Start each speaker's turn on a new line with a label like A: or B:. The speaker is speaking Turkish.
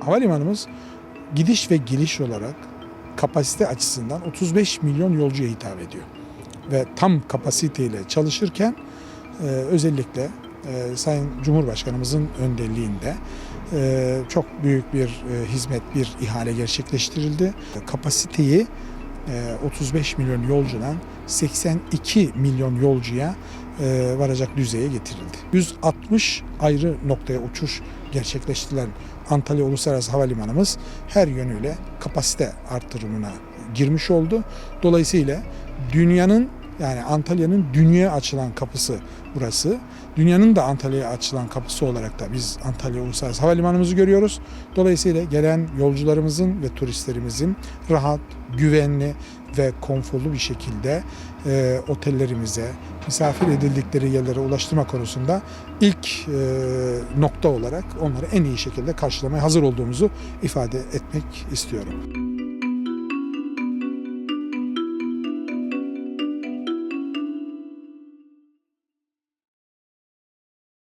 A: havalimanımız gidiş ve geliş olarak kapasite açısından 35 milyon yolcuya hitap ediyor. Ve tam kapasiteyle çalışırken e, özellikle e, Sayın Cumhurbaşkanımızın önderliğinde e, çok büyük bir e, hizmet, bir ihale gerçekleştirildi. Kapasiteyi e, 35 milyon yolcudan 82 milyon yolcuya e, varacak düzeye getirildi. 160 ayrı noktaya uçuş gerçekleştirilen Antalya Uluslararası Havalimanımız her yönüyle kapasite artırımına girmiş oldu. Dolayısıyla dünyanın yani Antalya'nın dünyaya açılan kapısı burası. Dünyanın da Antalya'ya açılan kapısı olarak da biz Antalya Uluslararası Havalimanımızı görüyoruz. Dolayısıyla gelen yolcularımızın ve turistlerimizin rahat, güvenli ve konforlu bir şekilde e, otellerimize, misafir edildikleri yerlere ulaştırma konusunda ilk e, nokta olarak onları en iyi şekilde karşılamaya hazır olduğumuzu ifade etmek istiyorum.